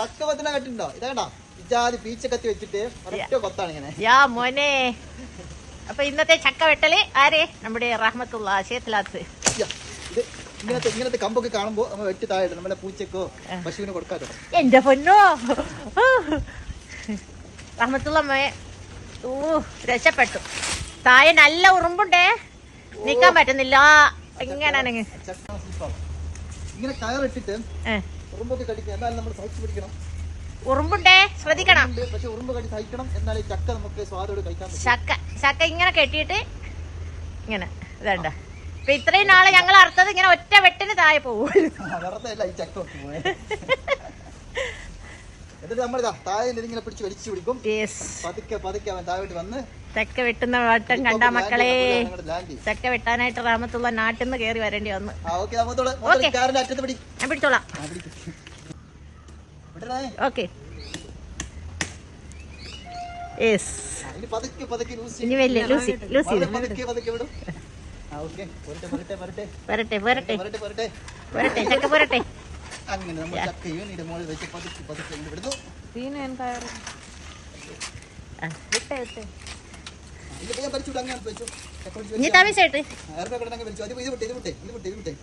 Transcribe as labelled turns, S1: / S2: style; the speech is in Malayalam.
S1: ചക്ക കൊത്തണ കട്ടുണ്ടോ ഇതാണ്ടാ ഇജാതി പീച്ച കത്തി വെച്ചിട്ട് ഒരൊറ്റ കൊത്താണ് ഇങ്ങനെ.
S2: യാ മോനെ. അപ്പൊ ഇന്നത്തെ ചക്ക വെട്ടൽ ആരെ? നമ്മുടെ റഹ്മത്തുള്ള
S1: ആശയത്തിലാത്ത് ഇത് ഇങ്ങനത്തെ ഇങ്ങനത്തെ കമ്പൊക്കെ കാണുമ്പോ നമ്മൾ വെട്ടി താഴെ ഇടും. നമ്മളെ പൂച്ചക്കോ പശുവിനെ കൊടുക്കാതെ.
S2: എന്റെ പൊന്നോ. റഹ്മത്തുള്ള മേ ഊ രക്ഷപ്പെട്ടു. താഴെ നല്ല ഉറുമ്പുണ്ടേ. നിക്കാൻ പറ്റുന്നില്ല. ഇങ്ങനെ
S1: ചക്ക. ഇങ്ങനെ കയറിട്ടിട്ട് ഉറുമ്പൊക്കെ കടിക്കുക എന്നാലും നമ്മൾ സഹിച്ചു പിടിക്കണം.
S2: ഉറുമ്പുണ്ടേ? ശ്രദ്ധിക്കണം.
S1: പക്ഷെ ഉറുമ്പ് കടി സഹിക്കണം. എന്നാലേ ചക്ക നമുക്ക് സ്വാദോട് കഴിക്കാൻ
S2: ചക്ക ചക്ക ഇങ്ങനെ കെട്ടിയിട്ട് ഇങ്ങനെ ഇതണ്ട. ഇപ്പൊ ഇത്രയും നാളെ ഞങ്ങൾ അറുത്തത് ഇങ്ങനെ ഒറ്റ വെട്ടിന് താഴെ പോകും
S1: വെറുതെ ഈ ചക്ക. എന്നിട്ട് നമ്മൾ താഴെ ഇങ്ങനെ പിടിച്ച് വലിച്ചു പിടിക്കും. പതുക്കെ പതുക്കെ അവൻ വന്ന്
S2: വെട്ടുന്ന വട്ടം കണ്ട മക്കളെ. ചക്ക വെട്ടാനായിട്ട് റാമത്തുള്ള നാട്ടിൽ നിന്ന് കേറി വരേണ്ടി വന്നു. ഞാൻ പിടിച്ചോളാം. ഓക്കെ
S1: ഇനി
S2: വലിയ ലൂസി ലൂസി
S1: വരട്ടെ. വരട്ടെ
S2: ചക്ക പോരട്ടെ.
S1: അങ്ങനെ നമ്മൾ ചക്കയും ഇതിന്റെ മുകളിൽ വെച്ച് പതുക്കി പതുക്കി ഇങ്ങട് വിടുന്നു.
S2: ആ, വിട്ടെ വിട്ടെ.
S1: ഇതിപ്പോ ഞാൻ വലിച്ചു വിടും അങ്ങനെ വലിച്ചു.
S2: ഇനി തമിഴ്സായിട്ട്
S1: ഇറങ്ങി കിടന്നങ്ങ് വലിച്ചു. അത് ഇത് വിട്ടേ ഇത് വിട്ടേ ഇത് വിട്ടേ ഇത് വിട്ടെ.